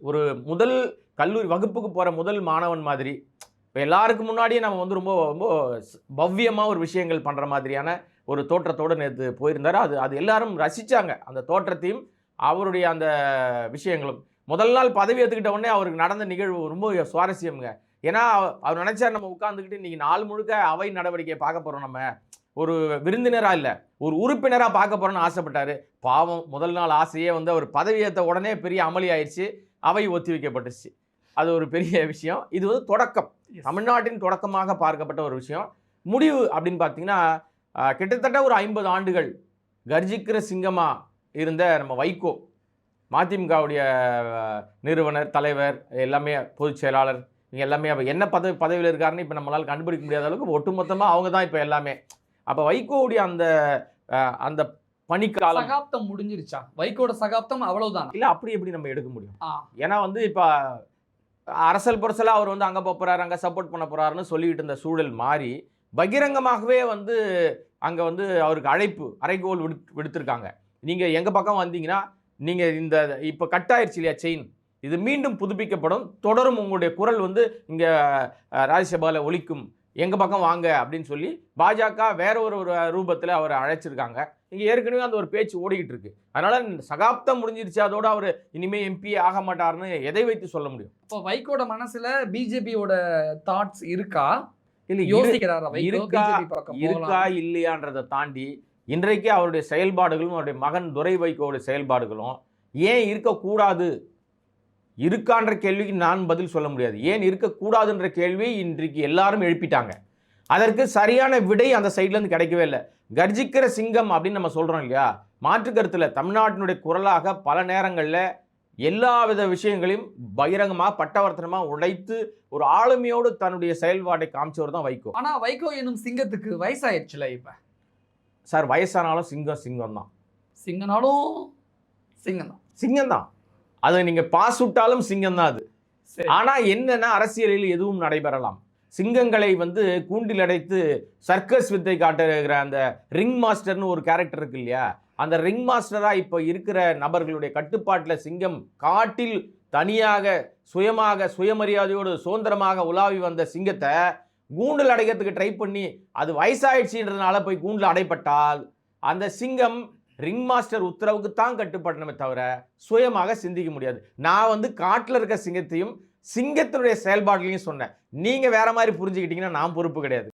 ஒரு முதல் கல்லூரி வகுப்புக்கு போகிற முதல் மாணவன் மாதிரி. இப்போ எல்லாருக்கும் முன்னாடியே நம்ம வந்து ரொம்ப ரொம்ப பவ்யமாக ஒரு விஷயங்கள் பண்ணுற மாதிரியான ஒரு தோற்றத்தோடு நேற்று போயிருந்தார். அது அது எல்லாரும் ரசித்தாங்க அந்த தோற்றத்தையும் அவருடைய அந்த விஷயங்களும். முதல் நாள் பதவி ஏற்றுக்கிட்ட உடனே அவருக்கு நடந்த நிகழ்வு ரொம்ப சுவாரஸ்யம்ங்க. ஏன்னா அவ- அவர் நினச்சார் நம்ம உட்காந்துக்கிட்டு இன்றைக்கி நாள் முழுக்க அவை நடவடிக்கையை பார்க்க போகிறோம் நம்ம. ஒரு விருந்தினராக இல்லை ஒரு உறுப்பினராக பார்க்க போகிறோன்னு ஆசைப்பட்டாரு. பாவம் முதல் நாள் ஆசையே வந்து அவர் பதவி ஏற்ற உடனே பெரிய அமளி ஆயிடுச்சு. அவை ஒத்தி வைக்கப்பட்டுச்சு. அது ஒரு பெரிய விஷயம். இது வந்து தொடக்கம். தமிழ்நாட்டின் தொடக்கமாக பார்க்கப்பட்ட ஒரு விஷயம். முடிவு அப்படின்னு பார்த்தீங்கன்னா கிட்டத்தட்ட ஒரு ஐம்பது ஆண்டுகள் கர்ஜிக்கிற சிங்கமா இருந்த நம்ம வைகோ மதிமுகவுடைய நிறுவனர் தலைவர் எல்லாமே பொதுச் செயலாளர் இவங்க எல்லாமே என்ன பதவி பதவியில் இருக்காருன்னு இப்போ நம்மளால் கண்டுபிடிக்க முடியாத அளவுக்கு ஒட்டுமொத்தமாக அவங்க தான் இப்போ எல்லாமே. அப்போ வைகோவுடைய அந்த அந்த பணிக்காலம் சகாப்தம் முடிஞ்சிருச்சா? வைகோட சகாப்தம் அவ்வளவுதான்? இல்லை அப்படி எப்படி நம்ம எடுக்க முடியும். ஏன்னா வந்து இப்போ அரசல் புரசலாக அவர் வந்து அங்கே போகிறாரு அங்கே சப்போர்ட் பண்ண போகிறாருன்னு சொல்லிக்கிட்டு இருந்த சூழல் மாறி பகிரங்கமாகவே வந்து அங்கே வந்து அவருக்கு அழைப்பு அறைகோல் விடு விடுத்திருக்காங்க. நீங்கள் எங்கள் பக்கம் வந்தீங்கன்னா நீங்கள் இந்த இப்போ கட் ஆயிடுச்சு இல்லையா செயின் இது மீண்டும் புதுப்பிக்கப்படும். தொடரும் உங்களுடைய குரல் வந்து இங்கே ராஜ்யசபாவில் ஒலிக்கும். எங்கள் பக்கம் வாங்க அப்படின்னு சொல்லி பாஜக வேற ஒரு ஒரு ரூபத்தில் அவரை அழைச்சிருக்காங்க. இங்கே ஏற்கனவே அந்த ஒரு பேச்சு ஓடிக்கிட்டு இருக்கு. அதனால சகாப்தம் முடிஞ்சிருச்சு. அதோட அவர் இனிமே எம்பி ஆக மாட்டாருன்னு எதை வைத்து சொல்ல முடியும்? இப்போ வைகோட மனசுல பிஜேபியோட தாட்ஸ் இருக்கா? இல்ல யோசிக்கிறாரா இருக்கா, இருக்கா இல்லையான்றதை தாண்டி இன்றைக்கு அவருடைய செயல்பாடுகளும் அவருடைய மகன் துரை வைகோவுடைய செயல்பாடுகளும் ஏன் இருக்கக்கூடாது? இருக்கான்ற கேள்விக்கு நான் பதில் சொல்ல முடியாது. ஏன் இருக்கக்கூடாதுன்ற கேள்வி இன்றைக்கு எல்லாரும் எழுப்பிட்டாங்க. அதற்கு சரியான விடை அந்த சைட்லேருந்து கிடைக்கவே இல்லை. கர்ஜிக்கிற சிங்கம் அப்படின்னு நம்ம சொல்கிறோம் இல்லையா? மாற்று கருத்தில் தமிழ்நாட்டினுடைய குரலாக பல நேரங்களில் எல்லா வித விஷயங்களையும் பகிரங்கமாக பட்டவர்த்தனமாக உடைத்து ஒரு ஆளுமையோடு தன்னுடைய செயல்பாட்டை காமிச்சவர் தான் வைகோ. ஆனா வைகோ எனும் சிங்கத்துக்கு வயசாயிடுச்சுல இப்ப? சார் வயசானாலும் சிங்கம் சிங்கம் தான். சிங்கனாலும் சிங்கம் தான். சிங்கம் தான். அதை நீங்கள் பாஸ் விட்டாலும் சிங்கம் தான் அது. ஆனால் என்னன்னா அரசியலில் எதுவும் நடைபெறலாம். சிங்கங்களை வந்து கூண்டில் அடைத்து சர்க்கஸ் வித்தை காட்டுகிற அந்த ரிங் மாஸ்டர்னு ஒரு கேரக்டர் இருக்கு இல்லையா? அந்த ரிங் மாஸ்டராக இப்போ இருக்கிற நபர்களுடைய கட்டுப்பாட்டில் சிங்கம் காட்டில் தனியாக சுயமாக சுயமரியாதையோடு சுதந்திரமாக உலாவி வந்த சிங்கத்தை கூண்டில் அடைக்கிறதுக்கு ட்ரை பண்ணி அது வயசாயிடுச்சுன்றதுனால போய் கூண்டில் அடைப்பட்டால் அந்த சிங்கம் ரிங் மாஸ்டர் உத்தரவுக்கு தான் கட்டுப்படணுமே தவிர சுயமாக சிந்திக்க முடியாது. நான் வந்து காட்டில் இருக்க சிங்கத்தையும் சிங்கத்தினுடைய செயல்பாடுகளையும் சொன்னேன். நீங்கள் வேற மாதிரி புரிஞ்சுக்கிட்டீங்கன்னா நான் பொறுப்பு கிடையாது.